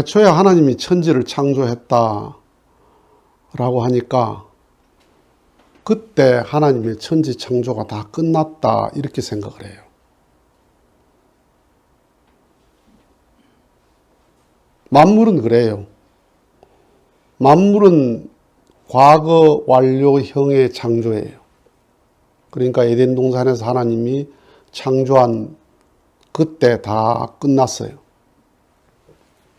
태초에 하나님이 천지를 창조했다. 라고 하니까 그때 하나님의 천지 창조가 다 끝났다. 이렇게 생각을 해요. 만물은 그래요. 만물은 과거 완료형의 창조예요. 그러니까 에덴 동산에서 하나님이 창조한 그때 다 끝났어요.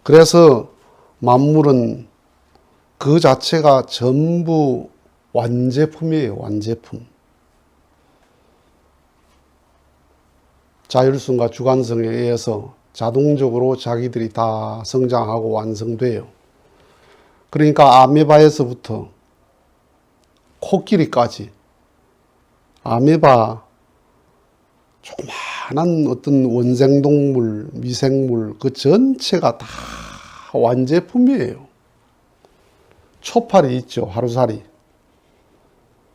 그래서 만물은 그 자체가 전부 완제품이에요. 완제품. 자율성과 주관성에 의해서 자동적으로 자기들이 다 성장하고 완성돼요. 그러니까 아메바에서부터 코끼리까지 아메바 조그마한 어떤 원생동물, 미생물 그 전체가 다 완제품이에요. 초파리 있죠, 하루살이.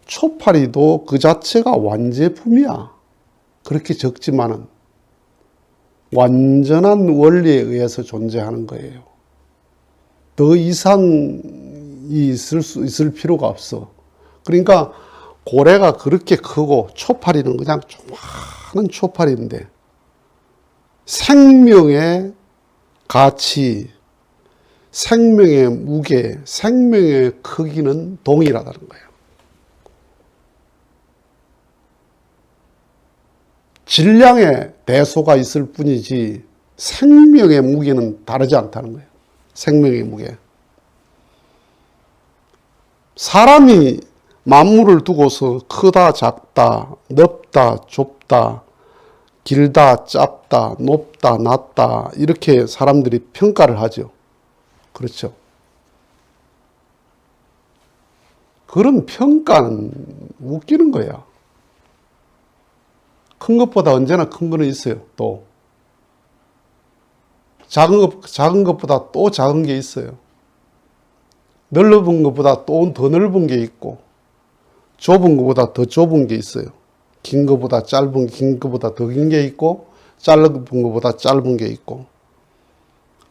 초파리도 그 자체가 완제품이야. 그렇게 적지만은 완전한 원리에 의해서 존재하는 거예요. 더 이상이 있을 수 있을 필요가 없어. 그러니까 고래가 그렇게 크고 초파리는 그냥 조그 마한 초파리인데 생명의 가치, 생명의 무게, 생명의 크기는 동일하다는 거예요. 질량의 대소가 있을 뿐이지 생명의 무게는 다르지 않다는 거예요. 생명의 무게. 사람이 만물을 두고서 크다, 작다, 넓다, 좁다, 길다, 짧다, 높다, 낮다, 이렇게 사람들이 평가를 하죠. 그렇죠. 그런 평가는 웃기는 거야. 큰 것보다 언제나 큰 거는 있어요, 또. 작은 것, 작은 것보다 또 작은 게 있어요. 넓은 것보다 또 더 넓은 게 있고, 좁은 것보다 더 좁은 게 있어요. 긴 것보다 짧은, 긴 것보다 더 긴 게 있고, 짧은 것보다 짧은 게 있고,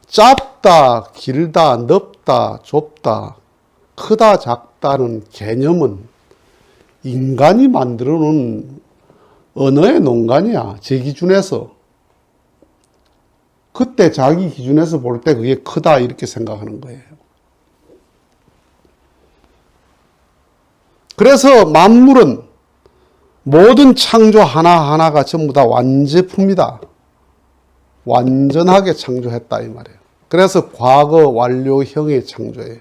짧다, 길다, 넓다, 좁다, 크다, 작다는 개념은 인간이 만들어 놓은 언어의 농간이야. 제 기준에서. 그때 자기 기준에서 볼 때 그게 크다 이렇게 생각하는 거예요. 그래서 만물은 모든 창조 하나하나가 전부 다 완제품이다. 완전하게 창조했다 이 말이에요. 그래서 과거 완료형의 창조예요.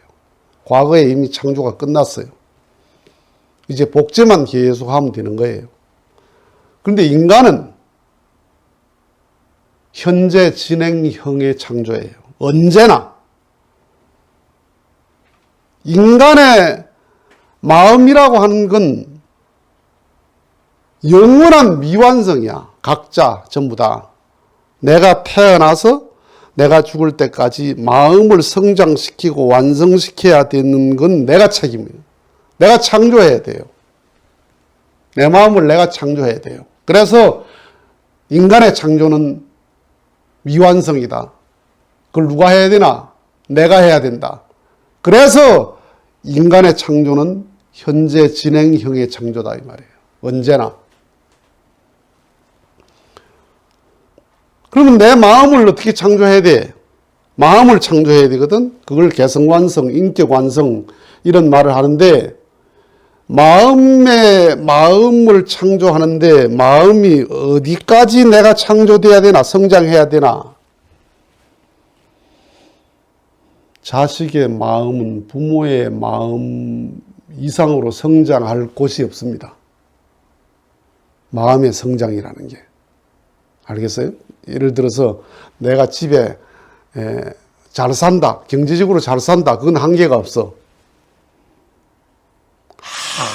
과거에 이미 창조가 끝났어요. 이제 복제만 계속 하면 되는 거예요. 그런데 인간은 현재 진행형의 창조예요. 언제나 인간의 마음이라고 하는 건 영원한 미완성이야. 각자 전부 다. 내가 태어나서 내가 죽을 때까지 마음을 성장시키고 완성시켜야 되는 건 내가 책임이에요. 내가 창조해야 돼요. 내 마음을 내가 창조해야 돼요. 그래서 인간의 창조는 미완성이다. 그걸 누가 해야 되나? 내가 해야 된다. 그래서 인간의 창조는 현재 진행형의 창조다 이 말이에요. 언제나. 그러면 내 마음을 어떻게 창조해야 돼? 마음을 창조해야 되거든. 그걸 개성 완성, 인격 완성 이런 말을 하는데 마음의 마음을 창조하는데 마음이 어디까지 내가 창조돼야 되나 성장해야 되나 자식의 마음은 부모의 마음 이상으로 성장할 곳이 없습니다. 마음의 성장이라는 게 알겠어요? 예를 들어서 내가 집에 잘 산다 경제적으로 잘 산다 그건 한계가 없어.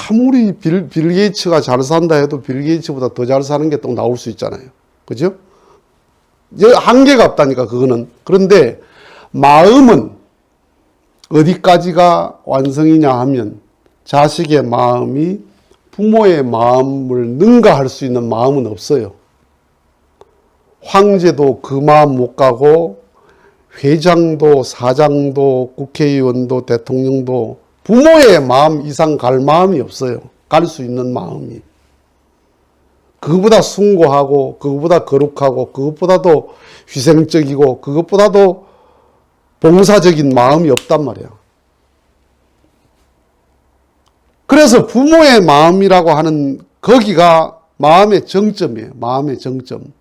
아무리 빌, 빌 게이츠가 잘 산다 해도 빌 게이츠보다 더 잘 사는 게 또 나올 수 있잖아요. 그죠? 한계가 없다니까, 그거는. 그런데 마음은 어디까지가 완성이냐 하면 자식의 마음이 부모의 마음을 능가할 수 있는 마음은 없어요. 황제도 그 마음 못 가고 회장도 사장도 국회의원도 대통령도 부모의 마음 이상 갈 마음이 없어요. 갈 수 있는 마음이. 그것보다 숭고하고 그것보다 거룩하고 그것보다도 희생적이고 그것보다도 봉사적인 마음이 없단 말이야. 그래서 부모의 마음이라고 하는 거기가 마음의 정점이에요. 마음의 정점.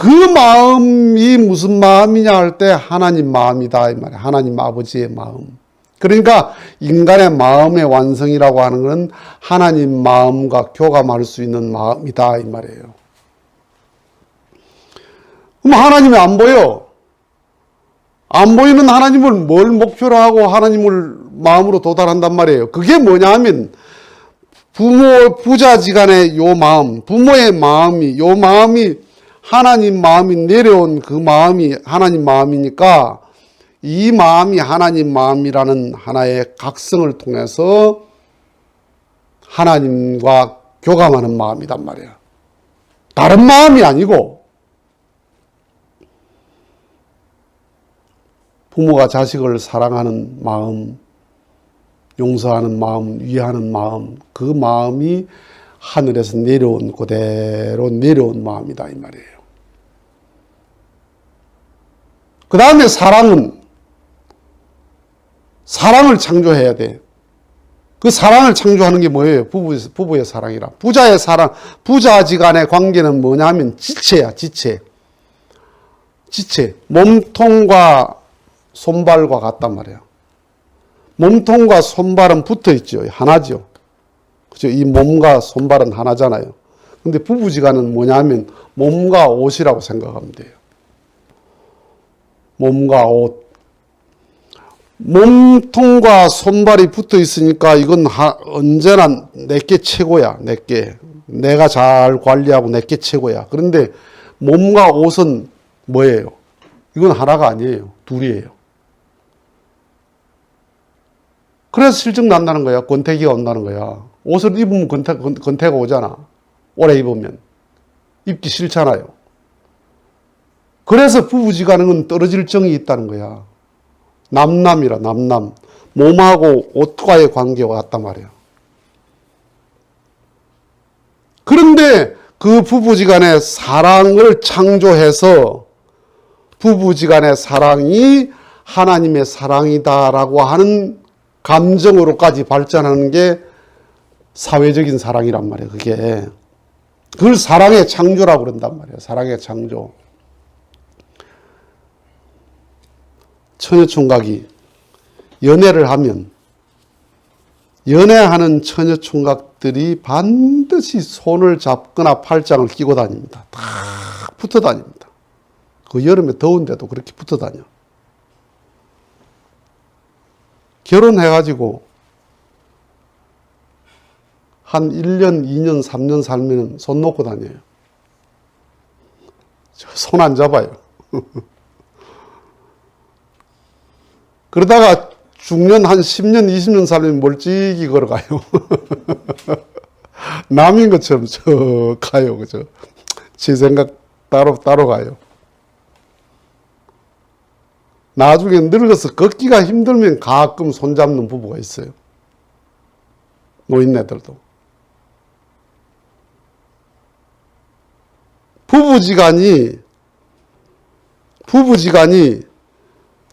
그 마음이 무슨 마음이냐 할 때 하나님 마음이다 이 말이야. 하나님 아버지의 마음. 그러니까 인간의 마음의 완성이라고 하는 것은 하나님 마음과 교감할 수 있는 마음이다 이 말이에요. 그럼 하나님이 안 보여. 안 보이는 하나님을 뭘 목표로 하고 하나님을 마음으로 도달한단 말이에요. 그게 뭐냐 하면 부모, 부자지간의 요 마음, 부모의 마음이, 요 마음이 하나님 마음이 내려온 그 마음이 하나님 마음이니까 이 마음이 하나님 마음이라는 하나의 각성을 통해서 하나님과 교감하는 마음이단 말이야. 다른 마음이 아니고 부모가 자식을 사랑하는 마음, 용서하는 마음, 위하는 마음, 그 마음이 하늘에서 내려온 그대로 내려온 마음이다 이 말이에요. 그 다음에 사랑은 사랑을 창조해야 돼. 그 사랑을 창조하는 게 뭐예요? 부부, 부부의 사랑이라. 부자의 사랑, 부자지 간의 관계는 뭐냐면 지체야, 지체. 지체. 몸통과 손발과 같단 말이야. 몸통과 손발은 붙어 있죠. 하나죠. 그죠? 이 몸과 손발은 하나잖아요. 근데 부부지간은 뭐냐면 몸과 옷이라고 생각하면 돼요. 몸과 옷. 몸통과 손발이 붙어 있으니까 이건 하, 언제나 내게 최고야. 내게. 내가 잘 관리하고 내게 최고야. 그런데 몸과 옷은 뭐예요? 이건 하나가 아니에요. 둘이에요. 그래서 실증 난다는 거야. 권태기가 온다는 거야. 옷을 입으면 권태, 권태가 오잖아. 오래 입으면. 입기 싫잖아요. 그래서 부부지간은 떨어질 정이 있다는 거야. 남남이라, 남남. 몸하고 옷과의 관계와 같단 말이야. 그런데 그 부부지간의 사랑을 창조해서 부부지간의 사랑이 하나님의 사랑이다라고 하는 감정으로까지 발전하는 게 사회적인 사랑이란 말이에요. 그게 그걸 사랑의 창조라고 그런단 말이에요. 사랑의 창조. 처녀 총각이 연애를 하면 연애하는 처녀 총각들이 반드시 손을 잡거나 팔짱을 끼고 다닙니다. 다 붙어 다닙니다. 그 여름에 더운데도 그렇게 붙어 다녀. 결혼해가지고 한 1년, 2년, 3년 살면 손 놓고 다녀요. 손 안 잡아요. 그러다가 중년 한 10년, 20년 살면 멀찍이 걸어가요. 남인 것처럼 저 가요. 그죠? 제 생각 따로, 따로 가요. 나중에 늙어서 걷기가 힘들면 가끔 손잡는 부부가 있어요. 노인네들도. 부부지간이, 부부지간이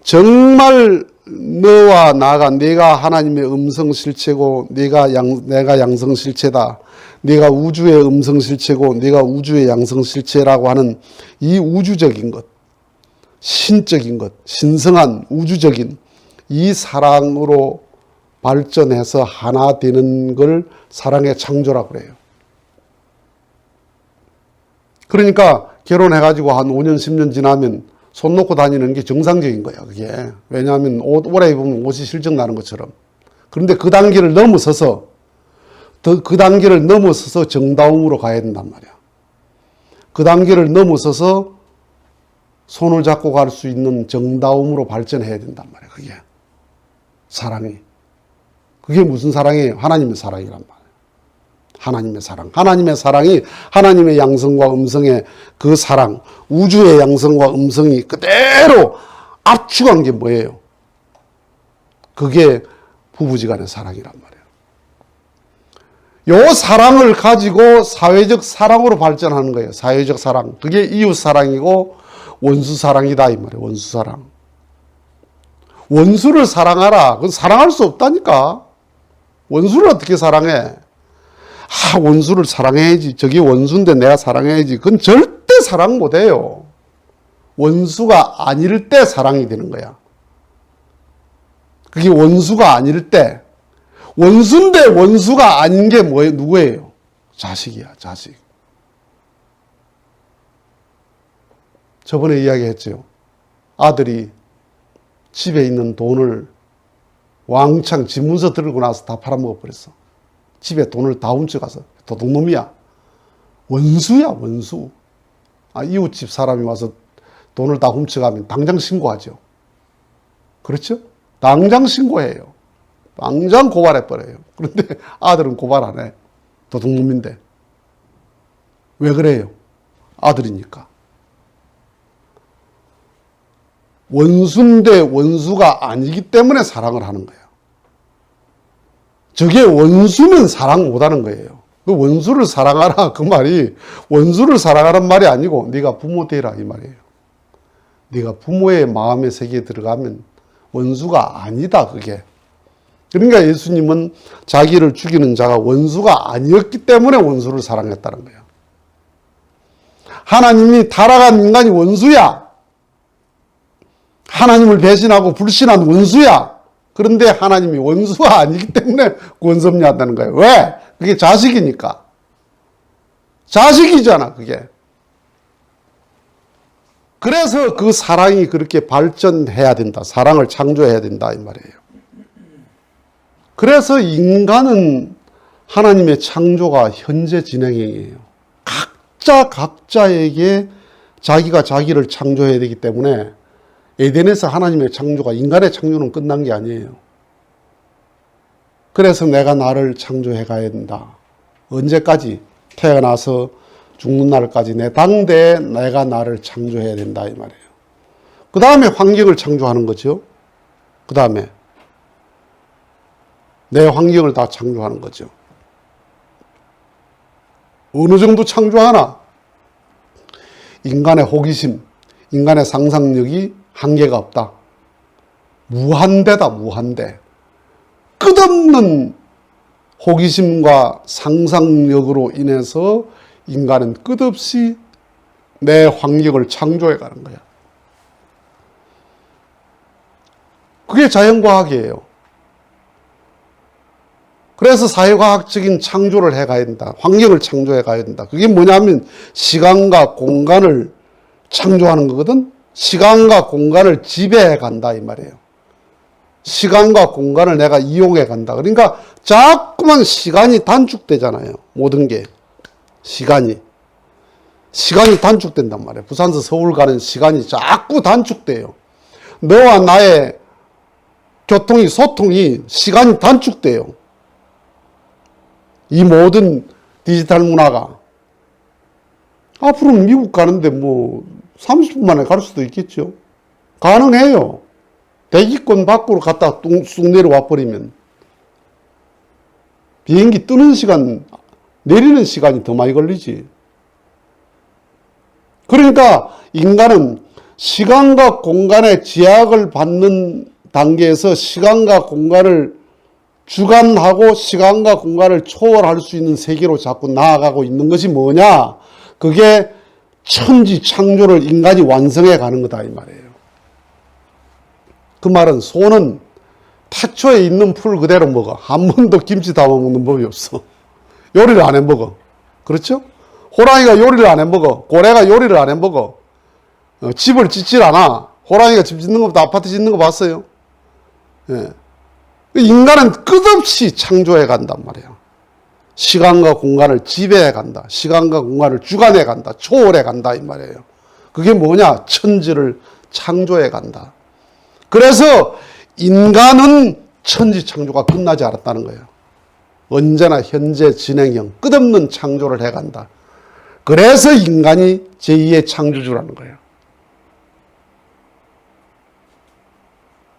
정말 너와 나가 내가 하나님의 음성 실체고 내가 양 내가 양성 실체다. 내가 우주의 음성 실체고 내가 우주의 양성 실체라고 하는 이 우주적인 것, 신적인 것, 신성한 우주적인 이 사랑으로 발전해서 하나 되는 걸 사랑의 창조라고 그래요. 그러니까 결혼해가지고 한 5년, 10년 지나면 손 놓고 다니는 게 정상적인 거야, 그게. 왜냐하면 옷, 오래 입으면 옷이 실증 나는 것처럼. 그런데 그 단계를 넘어서서, 더그 단계를 넘어서서 정다움으로 가야 된단 말이야. 그 단계를 넘어서서 손을 잡고 갈 수 있는 정다움으로 발전해야 된단 말이야, 그게. 사랑이. 그게 무슨 사랑이에요? 하나님의 사랑이란 말이에요. 하나님의 사랑. 하나님의 사랑이 하나님의 양성과 음성의 그 사랑, 우주의 양성과 음성이 그대로 압축한 게 뭐예요? 그게 부부지간의 사랑이란 말이에요. 요 사랑을 가지고 사회적 사랑으로 발전하는 거예요. 사회적 사랑. 그게 이웃 사랑이고 원수 사랑이다 이 말이에요. 원수 사랑. 원수를 사랑하라. 그건 사랑할 수 없다니까. 원수를 어떻게 사랑해? 아, 원수를 사랑해야지. 저기 원수인데 내가 사랑해야지. 그건 절대 사랑 못 해요. 원수가 아닐 때 사랑이 되는 거야. 그게 원수가 아닐 때. 원수인데 원수가 아닌 게 뭐예요? 누구예요? 자식이야, 자식. 저번에 이야기했죠. 아들이 집에 있는 돈을 왕창 집문서 들고 나서 다 팔아먹어버렸어. 집에 돈을 다 훔쳐가서 도둑놈이야. 원수야, 원수. 아, 이웃집 사람이 와서 돈을 다 훔쳐가면 당장 신고하죠. 그렇죠? 당장 신고해요. 당장 고발해버려요. 그런데 아들은 고발 안 해. 도둑놈인데. 왜 그래요? 아들이니까. 원수인데 원수가 아니기 때문에 사랑을 하는 거예요. 저게 원수면 사랑 못하는 거예요. 그 원수를 사랑하라 그 말이 원수를 사랑하는 말이 아니고 네가 부모 되라 이 말이에요. 네가 부모의 마음의 세계에 들어가면 원수가 아니다 그게. 그러니까 예수님은 자기를 죽이는 자가 원수가 아니었기 때문에 원수를 사랑했다는 거예요. 하나님이 타락한 인간이 원수야. 하나님을 배신하고 불신한 원수야. 그런데 하나님이 원수가 아니기 때문에 권섭리한다는 거예요. 왜? 그게 자식이니까. 자식이잖아, 그게. 그래서 그 사랑이 그렇게 발전해야 된다. 사랑을 창조해야 된다. 이 말이에요. 그래서 인간은 하나님의 창조가 현재 진행형이에요. 각자 각자에게 자기가 자기를 창조해야 되기 때문에 에덴에서 하나님의 창조가 인간의 창조는 끝난 게 아니에요. 그래서 내가 나를 창조해 가야 된다. 언제까지? 태어나서 죽는 날까지 내 당대에 내가 나를 창조해야 된다 이 말이에요. 그 다음에 환경을 창조하는 거죠. 그 다음에 내 환경을 다 창조하는 거죠. 어느 정도 창조하나? 인간의 호기심, 인간의 상상력이 한계가 없다. 무한대다, 무한대. 끝없는 호기심과 상상력으로 인해서 인간은 끝없이 내 환경을 창조해 가는 거야. 그게 자연과학이에요. 그래서 사회과학적인 창조를 해 가야 된다. 환경을 창조해 가야 된다. 그게 뭐냐면 시간과 공간을 창조하는 거거든. 시간과 공간을 지배해 간다 이 말이에요. 시간과 공간을 내가 이용해 간다. 그러니까 자꾸만 시간이 단축되잖아요. 모든 게 시간이 시간이 단축된단 말이에요. 부산에서 서울 가는 시간이 자꾸 단축돼요. 너와 나의 교통이 소통이 시간이 단축돼요. 이 모든 디지털 문화가 앞으로 미국 가는데 뭐 30분 만에 갈 수도 있겠죠. 가능해요. 대기권 밖으로 갔다 쑥 내려와 버리면 비행기 뜨는 시간, 내리는 시간이 더 많이 걸리지. 그러니까 인간은 시간과 공간의 제약을 받는 단계에서 시간과 공간을 주관하고 시간과 공간을 초월할 수 있는 세계로 자꾸 나아가고 있는 것이 뭐냐? 그게 천지 창조를 인간이 완성해 가는 거다 이 말이에요. 그 말은 소는 태초에 있는 풀 그대로 먹어. 한 번도 김치 담아 먹는 법이 없어. 요리를 안 해 먹어. 그렇죠? 호랑이가 요리를 안 해 먹어. 고래가 요리를 안 해 먹어. 어, 집을 짓질 않아. 호랑이가 집 짓는 것보다 아파트 짓는 거 봤어요? 예. 인간은 끝없이 창조해 간단 말이에요. 시간과 공간을 지배해 간다. 시간과 공간을 주관해 간다. 초월해 간다. 이 말이에요. 그게 뭐냐? 천지를 창조해 간다. 그래서 인간은 천지 창조가 끝나지 않았다는 거예요. 언제나 현재 진행형 끝없는 창조를 해간다. 그래서 인간이 제2의 창조주라는 거예요.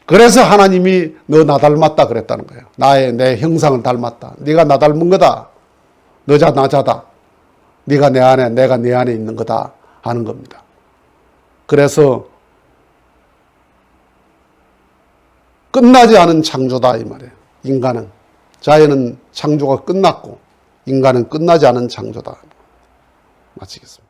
그래서 하나님이 너 나 닮았다 그랬다는 거예요. 나의 내 형상을 닮았다. 네가 나 닮은 거다. 너자 나자다. 네가 내 안에 내가 내 안에 있는 거다 하는 겁니다. 그래서 끝나지 않은 창조다 이 말이에요. 인간은 자연은 창조가 끝났고 인간은 끝나지 않은 창조다. 마치겠습니다.